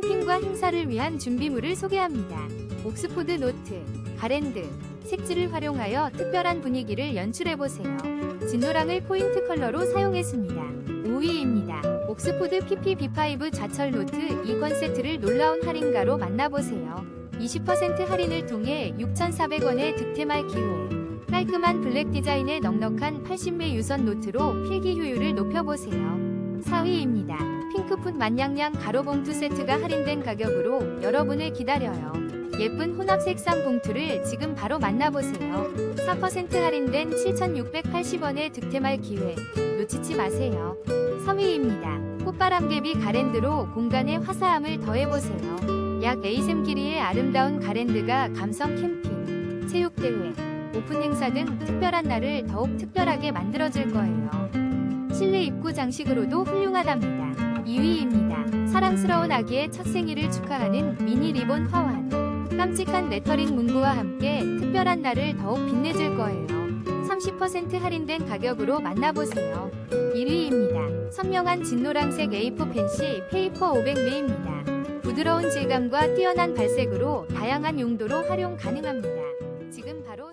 캠핑과 행사를 위한 준비물을 소개합니다. 옥스포드 노트, 가랜드, 색지를 활용하여 특별한 분위기를 연출해보세요. 진노랑을 포인트 컬러로 사용했습니다. 5위입니다. 옥스포드 PP B5 자철 노트 2권 세트를 놀라운 할인가로 만나보세요. 20% 할인을 통해 6,400원의 득템할 기회. 깔끔한 블랙 디자인의 넉넉한 80매 유선 노트로 필기 효율을 높여보세요. 4위입니다. 핑크풋 만냥냥 가로봉투 세트가 할인된 가격으로 여러분을 기다려요. 예쁜 혼합 색상 봉투를 지금 바로 만나보세요. 4% 할인된 7,680원의 득템할 기회 놓치지 마세요. 3위입니다. 꽃바람개비 가랜드로 공간에 화사함을 더해보세요. 약 A3 길이의 아름다운 가랜드가 감성 캠핑, 체육대회, 오픈 행사 등 특별한 날을 더욱 특별하게 만들어줄 거예요. 실내 입구 장식으로도 훌륭하답니다. 2위입니다. 사랑스러운 아기의 첫 생일을 축하하는 미니 리본 화환. 깜찍한 레터링 문구와 함께 특별한 날을 더욱 빛내줄 거예요. 30% 할인된 가격으로 만나보세요. 1위입니다. 선명한 진노랑색 A4 펜시 페이퍼 500매입니다. 부드러운 질감과 뛰어난 발색으로 다양한 용도로 활용 가능합니다. 지금 바로